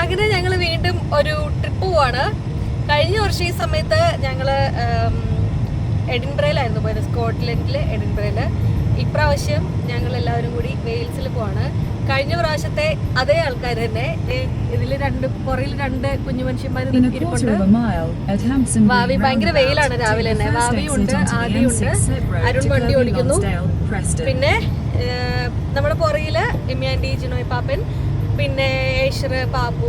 അങ്ങനെ ഞങ്ങൾ വീണ്ടും ഒരു ട്രിപ്പ് പോവാണ്. കഴിഞ്ഞ വർഷം ഈ സമയത്ത് ഞങ്ങൾ എഡിൻബ്രയിലായിരുന്നു പോയത് സ്കോട്ട്ലൻഡിലെ എഡിൻബ്രയിൽ ഇപ്രാവശ്യം ഞങ്ങൾ എല്ലാവരും കൂടി വെയിൽസിൽ പോവാണ്. കഴിഞ്ഞ പ്രാവശ്യത്തെ അതേ ആൾക്കാർ തന്നെ ഇതിൽ രണ്ട് പുറയിൽ രണ്ട് കുഞ്ഞു മനുഷ്യന്മാർ ഭാവി ഇരിപ്പുണ്ട് ഭയങ്കര വെയിലാണ് രാവിലെ തന്നെ. ഭാവിയുണ്ട് ആദിയുണ്ട് അരുൺ വണ്ടി ഓടിക്കുന്നു. പിന്നെ നമ്മുടെ പുറയിൽ എമ്മിയാൻഡി ജിനോയ് പാപ്പൻ പിന്നെ ഏഷർ പാപ്പു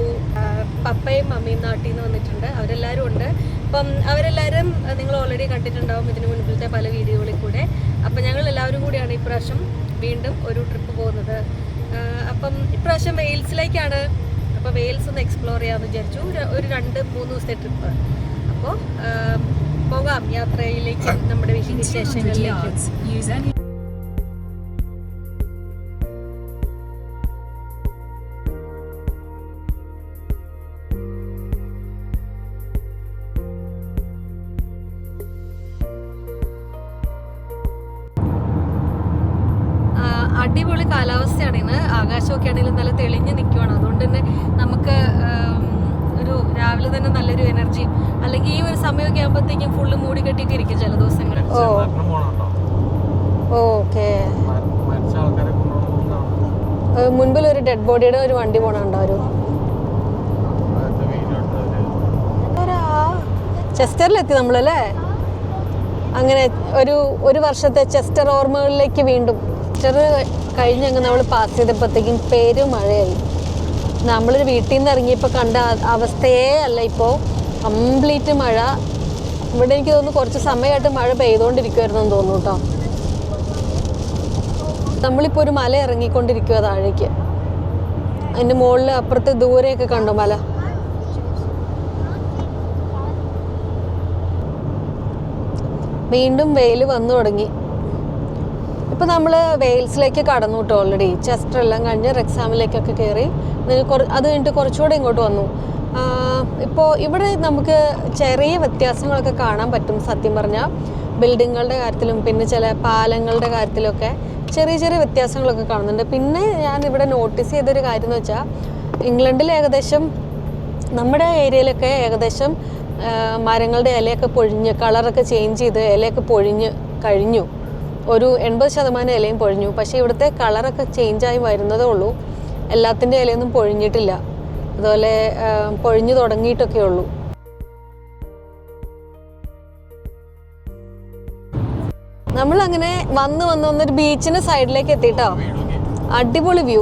പപ്പയും മമ്മിയും നാട്ടിൽ നിന്ന് വന്നിട്ടുണ്ട്. അവരെല്ലാവരും ഉണ്ട്. അപ്പം അവരെല്ലാവരും നിങ്ങൾ ഓൾറെഡി കണ്ടിട്ടുണ്ടാവും ഇതിന് മുൻപിലത്തെ പല വീഡിയോകളിൽ കൂടെ. അപ്പം ഞങ്ങൾ എല്ലാവരും കൂടിയാണ് ഇപ്രാവശ്യം വീണ്ടും ഒരു ട്രിപ്പ് പോകുന്നത്. അപ്പം ഇപ്രാവശ്യം വെയിൽസിലേക്കാണ്. അപ്പോൾ വെയിൽസ് ഒന്ന് എക്സ്പ്ലോർ ചെയ്യാമെന്ന് വിചാരിച്ചു. ഒരു- ഒരു രണ്ട് മൂന്ന് ദിവസത്തെ ട്രിപ്പ് അപ്പോൾ പോകാം യാത്രയിലേക്ക് നമ്മുടെ വിശേഷങ്ങളിലേക്ക്. അടിപൊളി കാലാവസ്ഥയാണ്. ഇന്ന് ആകാശമൊക്കെ ആണെങ്കിലും നല്ല തെളിഞ്ഞ് നിൽക്കുവാണ് അതുകൊണ്ട് തന്നെ നമുക്ക് ഒരു രാവിലെ തന്നെ നല്ലൊരു എനർജി അല്ലെങ്കിൽ ഈ ഒരു സമയമൊക്കെ ആകുമ്പോഴത്തേക്കും ഫുള്ള് മൂടി കെട്ടിയിട്ട് ഇരിക്കും ചില ദിവസങ്ങൾ. ഓക്കെ. മുൻപിൽ ഒരു ഡെഡ് ബോഡിയുടെ ഒരു വണ്ടി പോണുണ്ടോ ഒരു അതൊക്കെ വീഡിയോ എടുത്തവര് ചെസ്റ്ററിലെത്തി നമ്മളല്ലേ? അങ്ങനെ ഒരു ഒരു വർഷത്തെ ചെസ്റ്റർ ഓർമ്മകളിലേക്ക് വീണ്ടും. ചെസ്റ്റർ കഴിഞ്ഞങ്ങ് നമ്മൾ പാസ് ചെയ്തപ്പോഴത്തേക്കും പേര് മഴയായി. നമ്മളൊരു വീട്ടിൽ നിന്ന് ഇറങ്ങിയപ്പോൾ കണ്ട അവസ്ഥയേ അല്ല ഇപ്പോൾ കംപ്ലീറ്റ് മഴ. ഇവിടെ എനിക്ക് തോന്നുന്നു കുറച്ച് സമയമായിട്ട് മഴ പെയ്തുകൊണ്ടിരിക്കുമായിരുന്നു തോന്നുന്നു കേട്ടോ. നമ്മളിപ്പോൾ ഒരു മല ഇറങ്ങിക്കൊണ്ടിരിക്കുക താഴേക്ക്. അതിന്റെ മുകളിൽ അപ്പുറത്ത് ദൂരെയൊക്കെ കണ്ടു മല? വീണ്ടും വെയിൽ വന്നു തുടങ്ങി. ഇപ്പം നമ്മൾ വെയിൽസിലേക്ക് കടന്നു കേട്ടോ ഓൾറെഡി ചെസ്റ്റർ എല്ലാം കഴിഞ്ഞ് റെക്സാമിലേക്കൊക്കെ കയറി അത് കഴിഞ്ഞിട്ട് കുറച്ചുകൂടെ ഇങ്ങോട്ട് വന്നു. ഇപ്പോൾ ഇവിടെ നമുക്ക് ചെറിയ വ്യത്യാസങ്ങളൊക്കെ കാണാൻ പറ്റും സത്യം പറഞ്ഞാൽ ബിൽഡിങ്ങുകളുടെ കാര്യത്തിലും പിന്നെ ചില പാലങ്ങളുടെ കാര്യത്തിലൊക്കെ ചെറിയ ചെറിയ വ്യത്യാസങ്ങളൊക്കെ കാണുന്നുണ്ട്. പിന്നെ ഞാൻ ഇവിടെ നോട്ടീസ് ചെയ്തൊരു കാര്യം എന്ന് വെച്ചാൽ ഇംഗ്ലണ്ടിൽ ഏകദേശം നമ്മുടെ ഏരിയയിലൊക്കെ ഏകദേശം മരങ്ങളുടെ ഇലയൊക്കെ പൊഴിഞ്ഞ് കളറൊക്കെ ചേഞ്ച് ചെയ്ത് ഇലയൊക്കെ പൊഴിഞ്ഞ് കഴിഞ്ഞു. ഒരു എൺപത് ശതമാനം ഇലയും പൊഴിഞ്ഞു. പക്ഷേ ഇവിടുത്തെ കളറൊക്കെ ചേഞ്ചായി വരുന്നതേ ഉള്ളൂ. എല്ലാത്തിന്റെ ഇലയൊന്നും പൊഴിഞ്ഞിട്ടില്ല. അതുപോലെ പൊഴിഞ്ഞു തുടങ്ങിയിട്ടൊക്കെ ഉള്ളൂ. നമ്മളങ്ങനെ വന്ന് വന്ന് വന്നൊരു ബീച്ചിന്റെ സൈഡിലേക്ക് എത്തിട്ടോ? അടിപൊളി വ്യൂ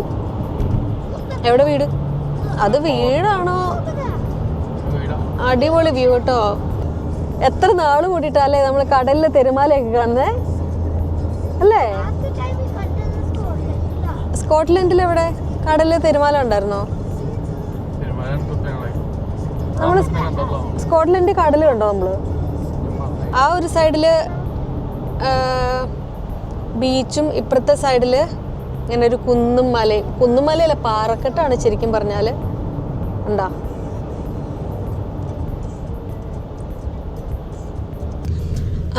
എവിടെ വീട്? അത് വീടാണോ? വീടാ അടിപൊളി വ്യൂ കേട്ടോ. എത്ര നാൾ കൂടിയിട്ടല്ലേ നമ്മൾ കടലിലെ തിരമാലയൊക്കെ കാണുന്നത് Yeah. സ്കോട്ട്ലൻഡിൽ എവിടെ? കടലിൽ തിരുമാല ഉണ്ടായിരുന്നോ? നമ്മൾ സ്കോട്ട്ലൻഡ് നമ്മൾ സ്കോട്ട്ലൻഡിൽ കടൽ കണ്ടോ നമ്മൾ? ആ ഒരു സൈഡിൽ ബീച്ചും ഇപ്പുറത്തെ സൈഡിൽ ഇങ്ങനെ ഒരു കുന്നും മലയും കുന്നും മലയല്ല പാറക്കെട്ടാണ് ശരിക്കും പറഞ്ഞാൽ. ഉണ്ടാ?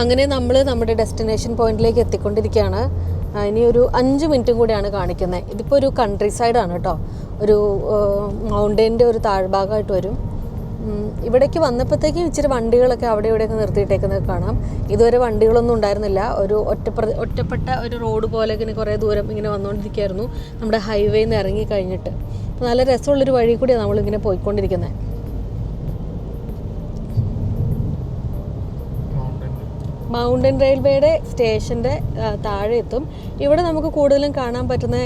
അങ്ങനെ നമ്മൾ നമ്മുടെ ഡെസ്റ്റിനേഷൻ പോയിന്റിലേക്ക് എത്തിക്കൊണ്ടിരിക്കുകയാണ്. ഇനി ഒരു അഞ്ച് മിനിറ്റും കൂടിയാണ് കാണിക്കുന്നത് ഇതിപ്പോൾ ഒരു കൺട്രി സൈഡാണ് കേട്ടോ ഒരു മൗണ്ടൈന്റെ ഒരു താഴ്ഭാഗമായിട്ട് വരും. ഇവിടേക്ക് വന്നപ്പോഴത്തേക്കും ഇച്ചിരി വണ്ടികളൊക്കെ അവിടെ ഇവിടെയൊക്കെ നിർത്തിയിട്ടേക്കുന്നത് കാണാം. ഇതുവരെ വണ്ടികളൊന്നും ഉണ്ടായിരുന്നില്ല. ഒരു ഒറ്റപ്ര ഒറ്റപ്പെട്ട ഒരു റോഡ് പോലെ ഇങ്ങനെ കുറേ ദൂരം ഇങ്ങനെ വന്നുകൊണ്ടിരിക്കുകയായിരുന്നു. നമ്മുടെ ഹൈവേയിൽ നിന്ന് ഇറങ്ങി കഴിഞ്ഞിട്ട്. നല്ല രസമുള്ളൊരു വഴി കൂടിയാണ് നമ്മളിങ്ങനെ പോയിക്കൊണ്ടിരിക്കുന്നത് മൗണ്ടൻ റെയിൽവേയുടെ സ്റ്റേഷന്റെ താഴെ എത്തും ഇവിടെ നമുക്ക് കൂടുതലും കാണാൻ പറ്റുന്ന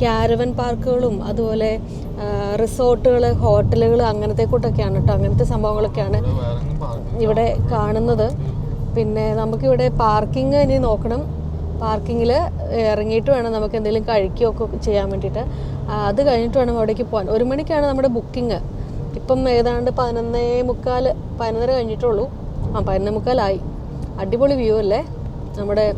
ക്യാരവൻ പാർക്കുകളും അതുപോലെ റിസോർട്ടുകൾ ഹോട്ടലുകൾ അങ്ങനത്തെ കൂട്ടൊക്കെയാണ് കേട്ടോ. അങ്ങനത്തെ സംഭവങ്ങളൊക്കെയാണ് ഇവിടെ കാണുന്നത്. പിന്നെ നമുക്കിവിടെ പാർക്കിംഗ് ഇനി നോക്കണം. പാർക്കിങ്ങിൽ ഇറങ്ങിയിട്ട് വേണം നമുക്ക് എന്തെങ്കിലും കഴിക്കുകയൊക്കെ ചെയ്യാൻ വേണ്ടിയിട്ട്. അത് കഴിഞ്ഞിട്ട് വേണം അവിടേക്ക് പോകാൻ. ഒരു മണിക്കാണ് നമ്മുടെ ബുക്കിംഗ്. ഇപ്പം ഏതാണ്ട് പതിനൊന്നേ മുക്കാൽ പതിനൊന്നര കഴിഞ്ഞിട്ടുള്ളൂ. ആ പതിനൊന്നേ മുക്കാലായി. അടിപൊളി വ്യൂ അല്ലേ? നമ്മുടെ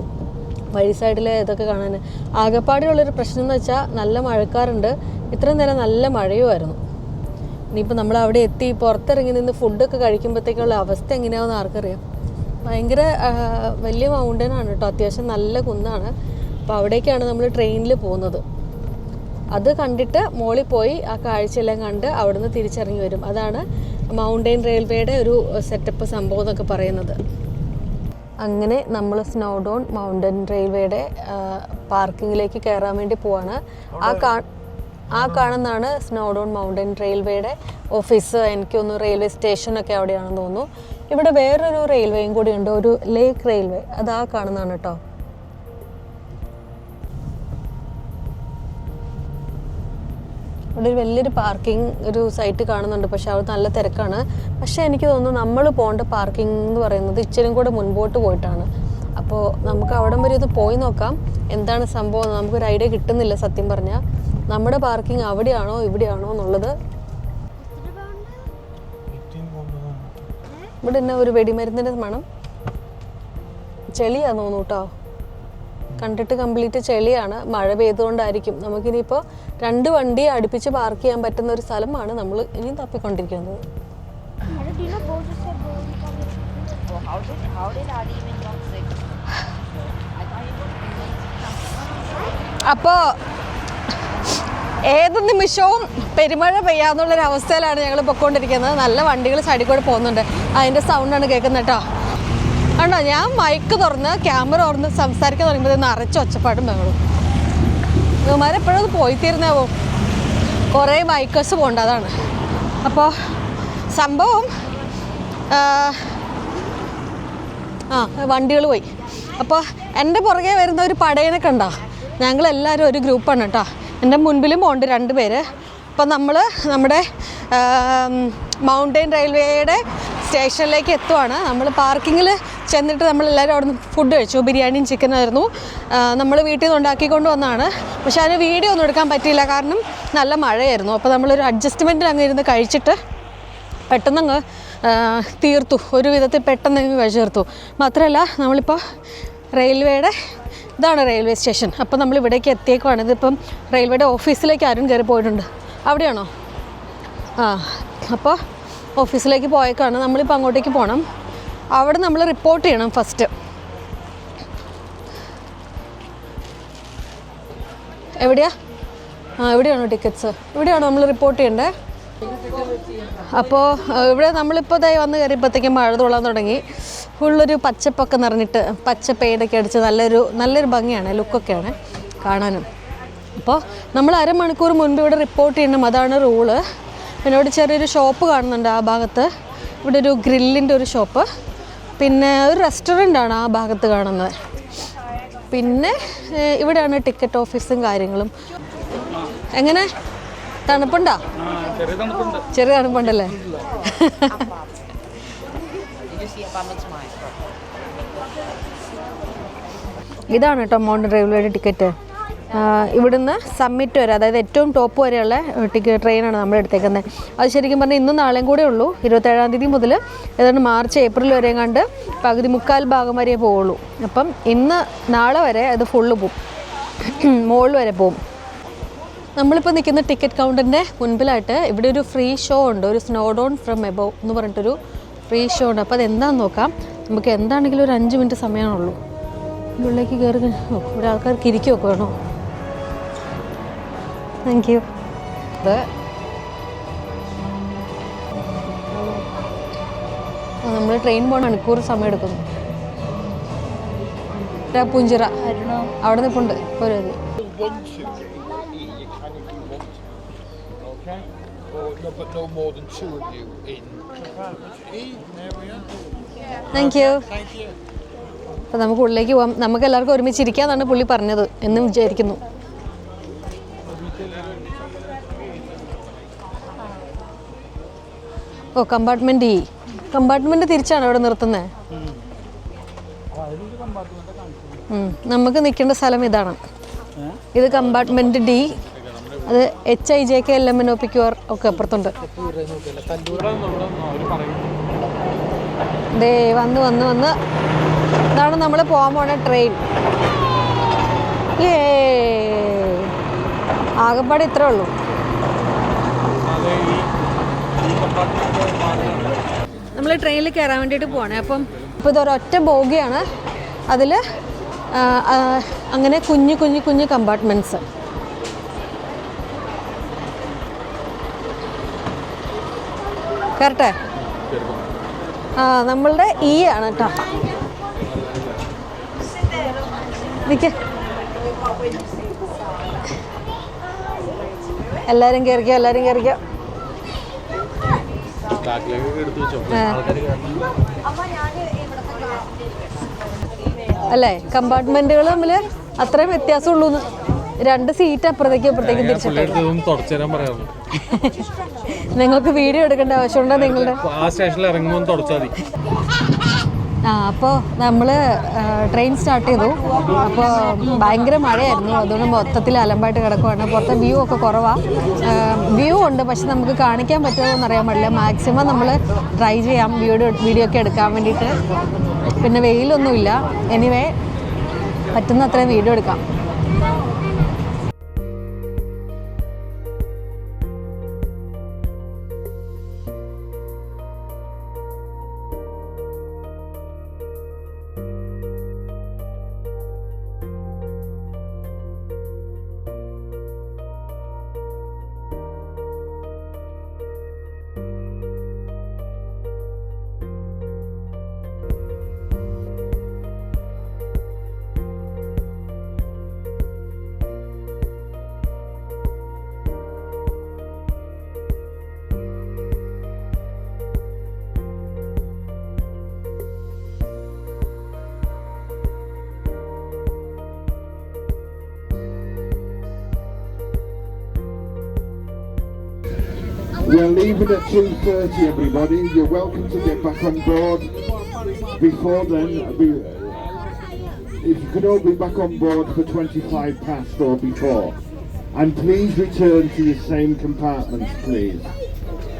വഴി സൈഡിലെ ഇതൊക്കെ കാണാൻ. ആകെപ്പാടെയുള്ളൊരു പ്രശ്നം എന്ന് വെച്ചാൽ നല്ല മഴക്കാറുണ്ട്. ഇത്രയും നേരം നല്ല മഴയുമായിരുന്നു. ഇനിയിപ്പോൾ നമ്മൾ അവിടെ എത്തി പുറത്തിറങ്ങി നിന്ന് ഫുഡൊക്കെ കഴിക്കുമ്പോഴത്തേക്കുള്ള അവസ്ഥ എങ്ങനെയാണെന്ന് ആർക്കറിയാം. ഭയങ്കര വലിയ മൗണ്ടനാണ് കേട്ടോ. അത്യാവശ്യം നല്ല കുന്നാണ്. അപ്പോൾ അവിടേക്കാണ് നമ്മൾ ട്രെയിനിൽ പോകുന്നത്. അത് കണ്ടിട്ട് മോളിൽ പോയി ആ കാഴ്ചയെല്ലാം കണ്ട് അവിടുന്ന് തിരിച്ചിറങ്ങി വരും. അതാണ് മൗണ്ടൻ റെയിൽവേയുടെ ഒരു സെറ്റപ്പ് സംഭവം എന്നൊക്കെ പറയുന്നത്. അങ്ങനെ നമ്മൾ സ്നോഡോൺ മൗണ്ടൻ റെയിൽവേയുടെ പാർക്കിങ്ങിലേക്ക് കയറാൻ വേണ്ടി പോവാണ്. ആ കാ ആ കാണുന്നതാണ് സ്നോഡോൺ മൗണ്ടൻ റെയിൽവേയുടെ ഓഫീസ് എനിക്കൊന്ന് റെയിൽവേ സ്റ്റേഷനൊക്കെ അവിടെയാണെന്ന് തോന്നുന്നു. ഇവിടെ വേറൊരു റെയിൽവേയും കൂടി ഉണ്ട് ഒരു ലേക്ക് റെയിൽവേ അത് ആ കാണുന്നതാണ് കേട്ടോ ഇവിടെ ഒരു വലിയൊരു പാർക്കിംഗ് ഒരു സൈറ്റ് കാണുന്നുണ്ട് പക്ഷെ അവിടെ നല്ല തിരക്കാണ്. പക്ഷെ എനിക്ക് തോന്നുന്നു നമ്മൾ പോകേണ്ട പാർക്കിംഗ് എന്ന് പറയുന്നത് ഇച്ചിരി കൂടെ മുൻപോട്ട് പോയിട്ടാണ്. അപ്പോൾ നമുക്ക് അവിടം വരെ ഒന്ന് പോയി നോക്കാം. എന്താണ് സംഭവം നമുക്ക് നമുക്കൊരു ഐഡിയ കിട്ടുന്നില്ല സത്യം പറഞ്ഞാൽ നമ്മുടെ പാർക്കിംഗ് അവിടെയാണോ ഇവിടെയാണോ എന്നുള്ളത്. ഇവിടെ തന്നെ ഒരു വെടിമരുന്നിന്റെ മണം. ചെളിയാ തോന്നൂട്ടോ കണ്ടിട്ട് കംപ്ലീറ്റ് ചെളിയാണ്. മഴ പെയ്തുകൊണ്ടായിരിക്കും. നമുക്കിനിയിപ്പോൾ രണ്ട് വണ്ടി അടുപ്പിച്ച് പാർക്ക് ചെയ്യാൻ പറ്റുന്ന ഒരു സ്ഥലമാണ് നമ്മൾ ഇനി തപ്പിക്കൊണ്ടിരിക്കുന്നത്. അപ്പോ ഏത് നിമിഷവും പെരുമഴ പെയ്യാന്നുള്ളൊരു അവസ്ഥയിലാണ് ഞങ്ങൾ പൊയ്ക്കൊണ്ടിരിക്കുന്നത് നല്ല വണ്ടികൾ സൈഡിൽ കൂടെ പോകുന്നുണ്ട് അതിന്റെ സൗണ്ടാണ് കേൾക്കുന്നത് കേട്ടോ കണ്ടോ ഞാൻ മൈക്ക് തുറന്ന് ക്യാമറ തുറന്ന് സംസാരിക്കാൻ തുടങ്ങുമ്പോൾ നിറച്ച് ഒച്ചപ്പാടും ബഹളും ഇവന്മാരെപ്പോഴും അത് പോയി തീരുന്നാവോ കുറേ ബൈക്കേഴ്സ് പോകണ്ട അതാണ്. അപ്പോൾ സംഭവം ആ, വണ്ടികൾ പോയി. അപ്പോൾ എന്റെ പുറകെ വരുന്ന ഒരു പടയനെ കണ്ടോ? ഞങ്ങളെല്ലാവരും ഒരു ഗ്രൂപ്പാണ് കേട്ടോ. എന്റെ മുൻപിലും പോകണ്ട് രണ്ട് പേര്. അപ്പോൾ നമ്മൾ നമ്മുടെ മൗണ്ടൻ റെയിൽവേയുടെ സ്റ്റേഷനിലേക്ക് എത്തുവാണ്. നമ്മൾ പാർക്കിങ്ങിൽ ചെന്നിട്ട് നമ്മളെല്ലാവരും അവിടെ നിന്ന് ഫുഡ് കഴിച്ചു. ബിരിയാണിയും ചിക്കനായിരുന്നു നമ്മൾ വീട്ടിൽ നിന്ന് ഉണ്ടാക്കിക്കൊണ്ട് വന്നതാണ് പക്ഷേ അതിന് വീഡിയോ ഒന്നും എടുക്കാൻ പറ്റിയില്ല. കാരണം നല്ല മഴയായിരുന്നു. അപ്പോൾ നമ്മളൊരു അഡ്ജസ്റ്റ്മെന്റിൽ അങ്ങ് ഇരുന്ന് കഴിച്ചിട്ട് പെട്ടെന്നങ്ങ് തീർത്തു. ഒരു വിധത്തിൽ പെട്ടെന്ന് അങ്ങ് കഴിച്ചു തീർത്തു. മാത്രമല്ല നമ്മളിപ്പോൾ റെയിൽവേയുടെ ഇതാണ് റെയിൽവേ സ്റ്റേഷൻ. അപ്പോൾ നമ്മൾ ഇവിടേക്ക് എത്തിയേക്കുവാണ്. ഇതിപ്പം റെയിൽവേയുടെ ഓഫീസിലേക്ക് ആരും കയറി പോയിട്ടുണ്ട്. അവിടെയാണോ? ആ അപ്പോൾ ഓഫീസിലേക്ക് പോയേക്കാണ്. നമ്മളിപ്പോൾ അങ്ങോട്ടേക്ക് പോകണം അവിടെ നമ്മൾ റിപ്പോർട്ട് ചെയ്യണം ഫസ്റ്റ് എവിടെയാ? ആ എവിടെയാണോ ടിക്കറ്റ്സ് ഇവിടെയാണോ നമ്മൾ റിപ്പോർട്ട് ചെയ്യേണ്ടത് അപ്പോൾ ഇവിടെ നമ്മളിപ്പോൾ ദേ വന്ന് കയറിയപ്പോഴത്തേക്കും മഴ തുള്ളാൻ തുടങ്ങി. ഫുള്ളൊരു പച്ചപ്പൊക്കെ നിറഞ്ഞിട്ട് പച്ച പെയിന്റൊക്കെ അടിച്ച് നല്ലൊരു നല്ലൊരു ഭംഗിയാണ് ലുക്കൊക്കെയാണ് കാണാനും. അപ്പോൾ നമ്മൾ അരമണിക്കൂർ മുൻപ് ഇവിടെ റിപ്പോർട്ട് ചെയ്യണം. അതാണ് റൂൾ പിന്നെ ഇവിടെ ചെറിയൊരു ഷോപ്പ് കാണുന്നുണ്ട് ആ ഭാഗത്ത്. ഇവിടെ ഒരു ഗ്രില്ലിന്റെ ഒരു ഷോപ്പ് പിന്നെ ഒരു റെസ്റ്റോറന്റ് ആണ് ആ ഭാഗത്ത് കാണുന്നത്. പിന്നെ ഇവിടെയാണ് ടിക്കറ്റ് ഓഫീസും കാര്യങ്ങളും. എങ്ങനെ? തണുപ്പുണ്ടോ? ചെറിയ തണുപ്പുണ്ടല്ലേ? ഇതാണ് കേട്ടോ മൗണ്ടൻ ഡ്രൈവിലൂടെ ടിക്കറ്റ് ഇവിടുന്ന് സമ്മിറ്റ് വരെ അതായത് ഏറ്റവും ടോപ്പ് വരെയുള്ള ടിക്കറ്റ് ട്രെയിനാണ് നമ്മൾ എടുത്തേക്കുന്നത് അത് ശരിക്കും പറഞ്ഞാൽ ഇന്നും നാളെയും കൂടെ ഉള്ളൂ. ഇരുപത്തേഴാം തീയതി മുതൽ ഏതാണ്ട് മാർച്ച് ഏപ്രിൽ വരെയും കണ്ട് പകുതി മുക്കാൽ ഭാഗം വരെ പോവുള്ളൂ. അപ്പം ഇന്ന് നാളെ വരെ അത് ഫുള്ള് പോവും. മുകളിൽ വരെ പോവും. നമ്മളിപ്പോൾ നിൽക്കുന്ന ടിക്കറ്റ് കൗണ്ടറിന്റെ മുൻപിലായിട്ട് ഇവിടെ ഒരു ഫ്രീ ഷോ ഉണ്ട്. ഒരു സ്നോ ഡോൺ ഫ്രം എബോ എന്ന് പറഞ്ഞിട്ടൊരു ഫ്രീ ഷോ ഉണ്ട്. അപ്പോൾ അതെന്താണെന്ന് നോക്കാം. നമുക്ക് എന്താണെങ്കിലും ഒരു അഞ്ച് മിനിറ്റ് സമയമാണുള്ളൂ ഉള്ളിലേക്ക് കയറി ഇവിടെ ആൾക്കാർക്ക് ഇരിക്കുകയൊക്കെ വേണോ? Thank you. അത് നമ്മൾ ട്രെയിൻ പോകണം മണിക്കൂർ സമയം എടുക്കുന്നു. ഇതാ പുഞ്ചിറ. അവിടെ നിൽപ്പുണ്ട് ഒരു Okay? Or, no, but no more than two of you in. Thank you അപ്പം നമുക്ക് ഉള്ളിലേക്ക് പോകാം നമുക്ക് എല്ലാവർക്കും ഒരുമിച്ച് ഇരിക്കാന്നാണ് പുള്ളി പറഞ്ഞത് എന്നും വിചാരിക്കുന്നു. ഓ കമ്പാർട്ട്മെന്റ് ഇ കമ്പാർട്ട്മെന്റ് തിരിച്ചാണ് അവിടെ നിർത്തുന്നത് നമുക്ക് നിൽക്കേണ്ട സ്ഥലം ഇതാണ്. ഇത് കമ്പാർട്ട്മെന്റ് ഡി അത് H I J K L M N O P Q R ഒക്കെ അപ്പുറത്തുണ്ട്. ദേ വന്ന് വന്ന് വന്ന്. ഇതാണ് നമ്മൾ പോകാൻ പോണ ട്രെയിൻ ഏ ആകെപ്പാട് ഇത്രേ ഉള്ളൂ. നമ്മൾ ട്രെയിനിൽ കയറാൻ വേണ്ടിയിട്ട് പോവാണ്. അപ്പം ഇപ്പോൾ ഇതൊരൊറ്റ ബോഗിയാണ്. അതിൽ അങ്ങനെ കുഞ്ഞു കുഞ്ഞു കുഞ്ഞു കമ്പാർട്ട്മെന്റ്സ് കറക്റ്റേ ആ നമ്മളുടെ ഇ ആണ് കേട്ടോ എല്ലാരും എല്ലാവരും കയറിക്കോ എല്ലാവരും കയറിക്കോ അല്ലേ? കമ്പാർട്ട്മെന്റുകൾ തമ്മിൽ അത്രയും വ്യത്യാസമുള്ളൂ രണ്ട് സീറ്റ് അപ്പുറത്തേക്കും അപ്പുറത്തേക്കും തിരിച്ചു പിള്ളേർക്ക് തുടച്ചു നിങ്ങൾക്ക് വീഡിയോ എടുക്കേണ്ട ആവശ്യമുണ്ടോ നിങ്ങളുടെ? ആ സ്റ്റേഷനിൽ ഇറങ്ങുമ്പോൾ അപ്പോൾ നമ്മൾ ട്രെയിൻ സ്റ്റാർട്ട് ചെയ്തു. അപ്പോൾ ഭയങ്കര മഴയായിരുന്നു. അതുകൊണ്ട് മൊത്തത്തിൽ അലമ്പായിട്ട് കിടക്കുവാണ്. പുറത്തെ വ്യൂ ഒക്കെ കുറവാണ് വ്യൂ ഉണ്ട് പക്ഷെ നമുക്ക് കാണിക്കാൻ പറ്റുമോ അറിയാൻ പാടില്ല മാക്സിമം നമ്മൾ ട്രൈ ചെയ്യാം വീഡിയോ വീഡിയോ ഒക്കെ എടുക്കാൻ വേണ്ടിയിട്ട്. പിന്നെ വെയിലൊന്നുമില്ല. എനിവേ പറ്റുന്ന അത്രയും വീഡിയോ എടുക്കാം. We're leaving at 2.30 everybody. You're welcome to get back on board before then. Be, if you could all be back on board for 25 past or before. And please return to your same compartments, please.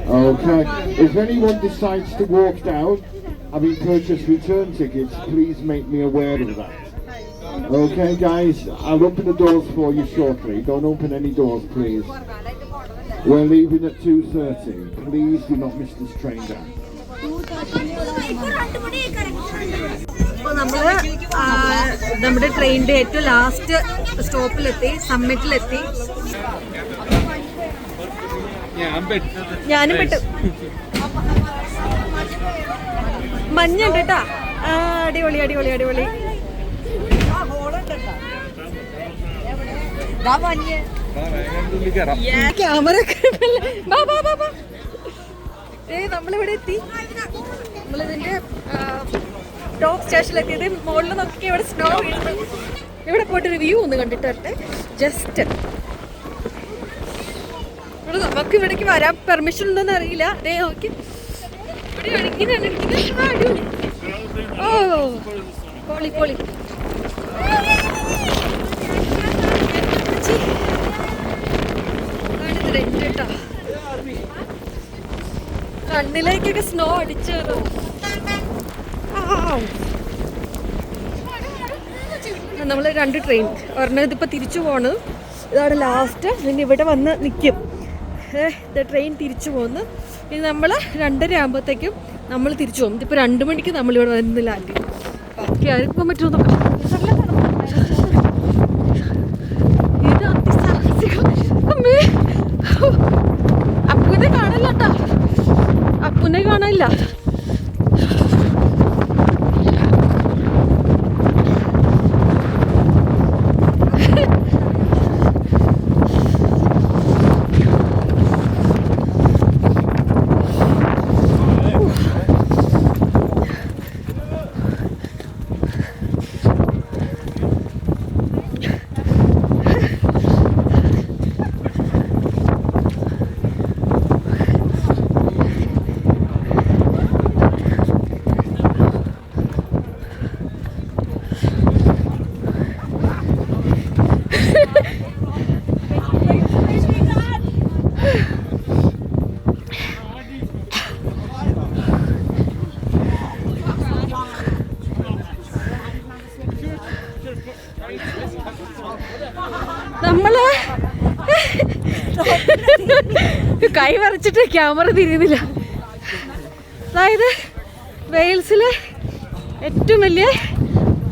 Okay. If anyone decides to walk down, having purchased return tickets, please make me aware of that. Okay, guys, I'll open the doors for you shortly. Don't open any doors, please. We're leaving at 2.30. Please do not miss this train down. അപ്പോൾ നമ്മൾ നമ്മുടെ ട്രെയിനിന്റെ ഏറ്റവും last സ്റ്റോപ്പിലെത്തി സമ്മിറ്റിലെത്തി ഞാനും പെട്ടു. മഞ്ഞുണ്ട് കേട്ടാ അടിപൊളി അടിപൊളി അടിപൊളി. ക്യാമറ ബാ ബാ ബാ ബാ ഏ നമ്മളിവിടെ എത്തി. നമ്മളിതിന്റെ ടോപ്പ് സ്റ്റേഷനിലെത്തി ഇത് മുകളിൽ നോക്കി ഇവിടെ സ്നോ വീഴുന്നു ഇവിടെ പോയിട്ട് ഒരു വ്യൂ ഒന്ന് കണ്ടിട്ട് ജസ്റ്റ് ഇവിടെ നമുക്ക് ഇവിടേക്ക് വരാൻ പെർമിഷൻ ഉണ്ടോന്ന് അറിയില്ല. അതേ നോക്കി. ഇരിക്കുന്നത്. ആ, അടിപൊളി. ഓ പൊളി പൊളി. ഇതാണ് ഇതിന്റെ end ട്ടോ. കണ്ണിലേക്കൊക്കെ സ്നോ അടിച്ചു നമ്മൾ രണ്ട് ട്രെയിൻ ഒരെണ്ണം ഇതിപ്പോൾ തിരിച്ചു പോണത് ഇതാണ് ലാസ്റ്റ് പിന്നെ ഇവിടെ വന്ന് നിൽക്കും ഏഹ് ട്രെയിൻ തിരിച്ചു പോകുന്നു ഇനി നമ്മൾ രണ്ടര ആകുമ്പോഴത്തേക്കും നമ്മൾ തിരിച്ചു പോകും. ഇതിപ്പോൾ രണ്ട് മണിക്ക് നമ്മളിവിടെ വന്ന് ലാൻഡ് ചെയ്യും. ബാക്കി ആരും പോകാൻ അപ്പുനെ കൈ വരച്ചിട്ട് ക്യാമറ തിരിയുന്നില്ല. അതായത് വെയിൽസിലെ ഏറ്റവും വലിയ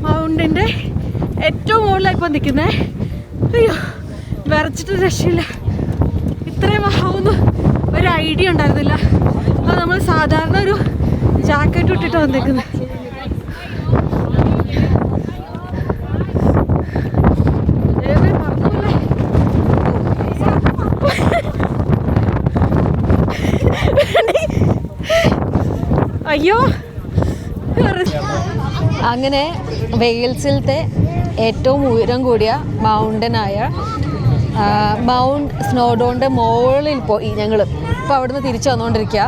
മൗണ്ടിന്റെ ഏറ്റവും മുകളിലാണ് ഇപ്പോൾ നിൽക്കുന്നത് അയ്യോ വരച്ചിട്ട് രക്ഷയില്ല. ഇത്രയും ആവുമെന്ന് ഒരു ഐഡിയ ഉണ്ടായിരുന്നില്ല. അത് നമ്മൾ സാധാരണ ഒരു ജാക്കറ്റ് ഇട്ടിട്ട് വന്നേക്കുന്നത് അയ്യോ. അങ്ങനെ വെയിൽസിലത്തെ ഏറ്റവും ഉയരം കൂടിയ മൗണ്ടനായ മൗണ്ട് സ്നോഡോണിന്റെ മുകളിൽ പോയി ഞങ്ങൾ ഇപ്പോൾ അവിടുന്ന് തിരിച്ചു വന്നുകൊണ്ടിരിക്കുക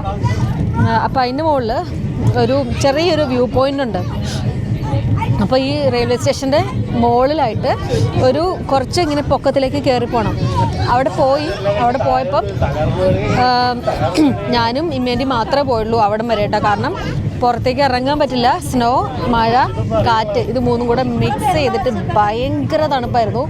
അപ്പോൾ അതിന്റെ മുകളിൽ ഒരു ചെറിയൊരു വ്യൂ പോയിന്റ് ഉണ്ട്. അപ്പോൾ ഈ റെയിൽവേ സ്റ്റേഷന്റെ മുകളിലായിട്ട് ഒരു കുറച്ച് ഇങ്ങനെ പൊക്കത്തിലേക്ക് കയറി പോകണം അവിടെ പോയി അവിടെ പോയപ്പം ഞാനും ഇമ്മേന്റെ മാത്രമേ പോയുള്ളൂ അവിടെ വരെ കേട്ടോ കാരണം പുറത്തേക്ക് ഇറങ്ങാൻ പറ്റില്ല. സ്നോ മഴ കാറ്റ് ഇത് മൂന്നും കൂടെ മിക്സ് ചെയ്തിട്ട് ഭയങ്കര തണുപ്പായിരുന്നു.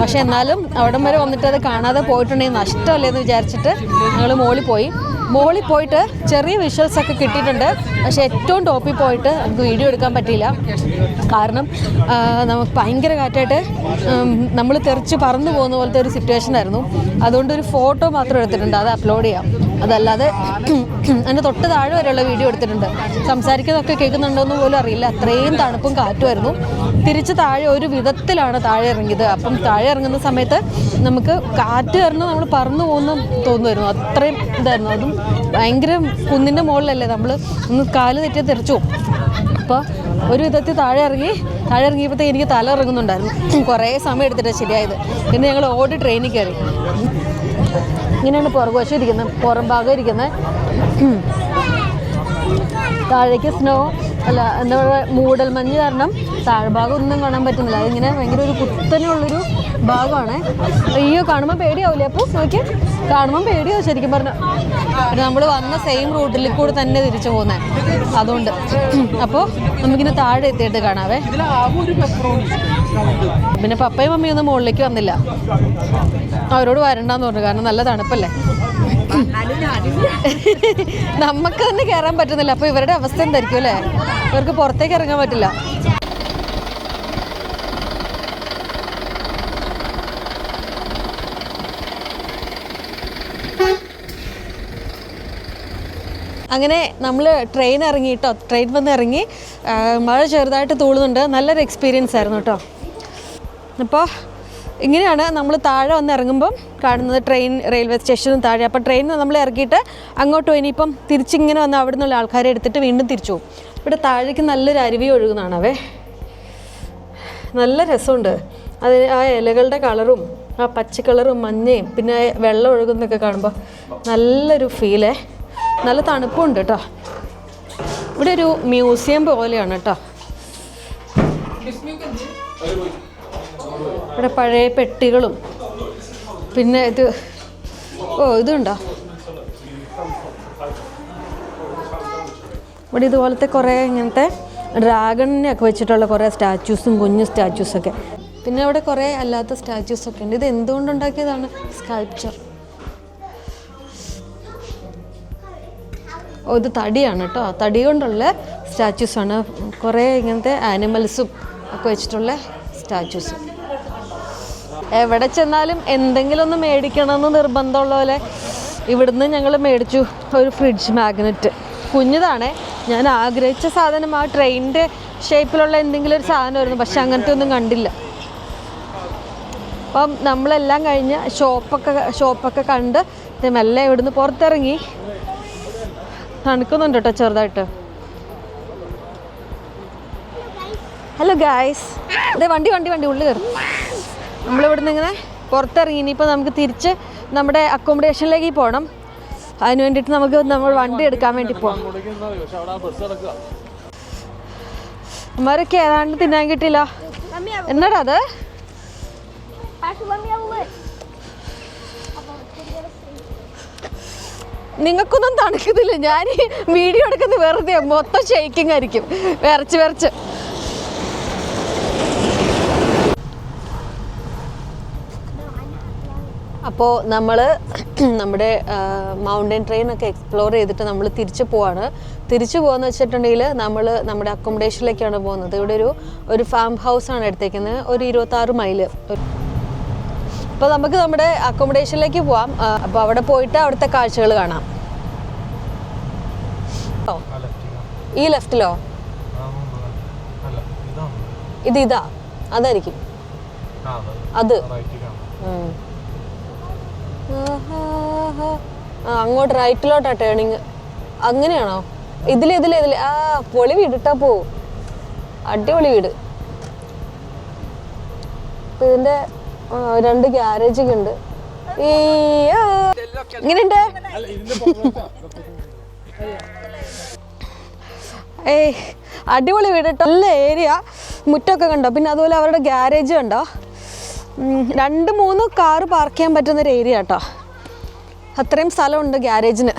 പക്ഷെ എന്നാലും അവിടം വരെ വന്നിട്ട് അത് കാണാതെ പോയിട്ടുണ്ടെങ്കിൽ നഷ്ടമല്ലേ എന്ന് വിചാരിച്ചിട്ട് ഞങ്ങൾ മോളിൽ പോയി. മോളിൽ പോയിട്ട് ചെറിയ വിഷ്വൽസ് ഒക്കെ കിട്ടിയിട്ടുണ്ട്. പക്ഷേ ഏറ്റവും ടോപ്പിൽ പോയിട്ട് നമുക്ക് വീഡിയോ എടുക്കാൻ പറ്റിയില്ല. കാരണം നമുക്ക് ഭയങ്കര കാറ്റായിട്ട് നമ്മൾ തെറിച്ച് പറന്നു പോകുന്ന പോലത്തെ ഒരു സിറ്റുവേഷൻ ആയിരുന്നു. അതുകൊണ്ട് ഒരു ഫോട്ടോ മാത്രം എടുത്തിട്ടുണ്ട്. അത് അപ്ലോഡ് ചെയ്യാം. അതല്ലാതെ അതിന്റെ തൊട്ട് താഴെ വരെയുള്ള വീഡിയോ എടുത്തിട്ടുണ്ട്. സംസാരിക്കുന്നതൊക്കെ കേൾക്കുന്നുണ്ടോയെന്ന് പോലും അറിയില്ല. അത്രയും തണുപ്പും കാറ്റുമായിരുന്നു. തിരിച്ച് താഴെ ഒരു വിധത്തിലാണ് താഴെ ഇറങ്ങിയത്. അപ്പം താഴെ ഇറങ്ങുന്ന സമയത്ത് നമുക്ക് കാറ്റ് കാരണം നമ്മൾ പറന്നു പോകുന്ന തോന്നുമായിരുന്നു. അത്രയും ഇതായിരുന്നു. അതും ഭയങ്കര കുന്നിന്റെ മുകളിലല്ലേ നമ്മൾ ഒന്ന് കാൽ തെറ്റി തെറിച്ചു അപ്പോൾ ഒരു വിധത്തിൽ താഴെ ഇറങ്ങി താഴെ ഇറങ്ങിയപ്പോഴത്തേക്ക് എനിക്ക് തല ഇറങ്ങുന്നുണ്ടായിരുന്നു. കുറേ സമയം എടുത്തിട്ടാണ് ശരിയായത്. പിന്നെ ഞങ്ങൾ ഓടി ട്രെയിനിൽ കയറി. ഇങ്ങനെയാണ് പുറകുവശം ഇരിക്കുന്നത് പുറം ഭാഗം ഇരിക്കുന്നത്. താഴേക്ക് സ്നോ അല്ല എന്താ പറയുക മൂടൽ മഞ്ഞ് കാരണം താഴ്ഭാഗം ഒന്നും കാണാൻ പറ്റുന്നില്ല. അതിങ്ങനെ ഭയങ്കര ഒരു കുത്തനെയുള്ളൊരു ഭാഗമാണ്. അയ്യോ കാണുമ്പോൾ പേടിയാവില്ലേ അപ്പോൾ നോക്കി കാണുമ്പോൾ പേടിയാവും ശരിക്കും പറഞ്ഞാൽ പിന്നെ നമ്മൾ വന്ന സെയിം റൂട്ടിൽ കൂടെ തന്നെ തിരിച്ചു പോകുന്നത് അതുകൊണ്ട്. അപ്പോൾ നമുക്കിങ്ങനെ താഴെ എത്തിയിട്ട് കാണാവേ. പിന്നെ പപ്പയും മമ്മിയും ഒന്നും മുകളിലേക്ക് വന്നില്ല. അവരോട് വരണ്ടെന്ന് പറഞ്ഞു. കാരണം നല്ല തണുപ്പല്ലേ? നമുക്ക് തന്നെ കയറാൻ പറ്റുന്നില്ല. അപ്പോൾ ഇവരുടെ അവസ്ഥ എന്തായിരിക്കും അല്ലേ? ഇവർക്ക് പുറത്തേക്ക് ഇറങ്ങാൻ പറ്റില്ല. അങ്ങനെ നമ്മൾ ട്രെയിൻ ഇറങ്ങിയിട്ടോ ട്രെയിൻ വന്ന് ഇറങ്ങി മഴ ചെറുതായിട്ട് തൂളുന്നുണ്ട്. നല്ലൊരു എക്സ്പീരിയൻസ് ആയിരുന്നു കേട്ടോ. അപ്പോൾ ഇങ്ങനെയാണ് നമ്മൾ താഴെ വന്ന് ഇറങ്ങുമ്പം കാണുന്നത് ട്രെയിൻ റെയിൽവേ സ്റ്റേഷനും താഴെ. അപ്പോൾ ട്രെയിൻ നമ്മൾ ഇറക്കിയിട്ട് അങ്ങോട്ട് പോയി ഇനിയിപ്പം തിരിച്ചിങ്ങനെ വന്ന് അവിടെ നിന്നുള്ള ആൾക്കാരെ എടുത്തിട്ട് വീണ്ടും തിരിച്ചു പോകും. ഇവിടെ താഴേക്ക് നല്ലൊരു അരുവി അവേ നല്ല രസമുണ്ട്. അത് ആ ഇലകളുടെ കളറും ആ പച്ച കളറും മഞ്ഞയും പിന്നെ വെള്ളം ഒഴുകുന്നതൊക്കെ കാണുമ്പോൾ നല്ലൊരു ഫീലേ നല്ല തണുപ്പുണ്ട് കേട്ടോ ഇവിടെ ഒരു മ്യൂസിയം പോലെയാണ് കേട്ടോ ഇവിടെ പഴയ പെട്ടികളും. പിന്നെ ഇത് ഓ ഇതുണ്ടോ. ഇവിടെ ഇതുപോലത്തെ കുറേ ഇങ്ങനത്തെ ഡ്രാഗണിനെ ഒക്കെ വെച്ചിട്ടുള്ള കുറേ സ്റ്റാച്യൂസും കുഞ്ഞു സ്റ്റാച്യൂസൊക്കെ. പിന്നെ അവിടെ കുറേ അല്ലാത്ത സ്റ്റാച്യൂസൊക്കെ ഉണ്ട്. ഇത് എന്തുകൊണ്ടുണ്ടാക്കിയതാണ് സ്കൾപ്ചർ. ഇത് തടിയാണ് കേട്ടോ തടി കൊണ്ടുള്ള സ്റ്റാച്യൂസാണ് കുറേ ഇങ്ങനത്തെ ആനിമൽസും ഒക്കെ വെച്ചിട്ടുള്ള സ്റ്റാച്യൂസ് എവിടെ ചെന്നാലും എന്തെങ്കിലും ഒന്ന് മേടിക്കണമെന്ന് നിർബന്ധമുള്ള പോലെ ഇവിടുന്ന് ഞങ്ങൾ മേടിച്ചു ഒരു ഫ്രിഡ്ജ് മാഗ്നറ്റ് കുഞ്ഞതാണേ. ഞാൻ ആഗ്രഹിച്ച സാധനം ആ ട്രെയിനിന്റെ ഷേപ്പിലുള്ള എന്തെങ്കിലും ഒരു സാധനമായിരുന്നു. പക്ഷെ അങ്ങനത്തെ ഒന്നും കണ്ടില്ല. അപ്പം നമ്മളെല്ലാം കഴിഞ്ഞ് ഷോപ്പൊക്കെ ഷോപ്പൊക്കെ കണ്ട് മെല്ലെ ഇവിടുന്ന് പുറത്തിറങ്ങി. തണുക്കുന്നുണ്ട് കേട്ടോ ചെറുതായിട്ട്. ഹലോ ഗായ്സ് അതെ വണ്ടി വണ്ടി വണ്ടി ഉള്ളിൽ കയറും. നമ്മളിവിടുന്ന് ഇങ്ങനെ പുറത്തിറങ്ങി. ഇനിയിപ്പോൾ നമുക്ക് തിരിച്ച് നമ്മുടെ അക്കോമഡേഷനിലേക്ക് പോകണം അതിന് വേണ്ടിയിട്ട് നമുക്ക് നമ്മൾ വണ്ടി എടുക്കാൻ വേണ്ടി പോകാം അമ്മമാരൊക്കെ ഏതാണ്ട് തിന്നാൻ കിട്ടിയില്ല. എന്നടാ അത്? നിങ്ങൾക്കൊന്നും തണുക്കുന്നില്ല. ഞാൻ വീഡിയോ എടുക്കുന്നത് വെറുതെ മൊത്തം ഷെയ്ക്കിംഗ് ആയിരിക്കും. വിറച്ച് വിറച്ച്. അപ്പോൾ നമ്മൾ നമ്മുടെ മൗണ്ടൻ ട്രെയിൻ ഒക്കെ എക്സ്പ്ലോർ ചെയ്തിട്ട് നമ്മൾ തിരിച്ചു പോവാണ്. തിരിച്ചു പോകുന്ന വെച്ചിട്ടുണ്ടെങ്കിൽ നമ്മൾ നമ്മുടെ അക്കോമഡേഷനിലേക്കാണ് പോകുന്നത്. ഇവിടെ ഒരു ഒരു ഫാം ഹൗസ് ആണ് എടുത്തേക്കുന്നത്. ഒരു ഇരുപത്താറ് മൈൽ അപ്പോൾ നമുക്ക് നമ്മുടെ അക്കോമഡേഷനിലേക്ക് പോവാം. അപ്പോൾ അവിടെ പോയിട്ട് അവിടുത്തെ കാഴ്ചകൾ കാണാം. ഈ ലെഫ്റ്റിലോ? ഇത് ഇതാ. അതായിരിക്കും. അത്. അങ്ങോട്ട് റൈറ്റിലോട്ടാ ടേണിങ് അങ്ങനെയാണോ? ഇതിൽ ഇതിൽ ഇതിൽ. ആ പൊളി വീട് ഇട്ടാ പോ. അടിപൊളി വീട്. ഇതിന്റെ രണ്ട് ഗ്യാരേജ് ഒക്കെ ഉണ്ട്. ഇങ്ങനെ ഇങ്ങനെയുണ്ട്? ഏയ് അടിപൊളി വീട് നല്ല ഏരിയ മുറ്റമൊക്കെ കണ്ടോ? പിന്നെ അതുപോലെ അവരുടെ ഗ്യാരേജ് കണ്ടോ? രണ്ട് മൂന്ന് കാറ് പാർക്ക് ചെയ്യാൻ പറ്റുന്നൊരു ഏരിയ കേട്ടോ അത്രയും സ്ഥലമുണ്ട് ഗ്യാരേജിന്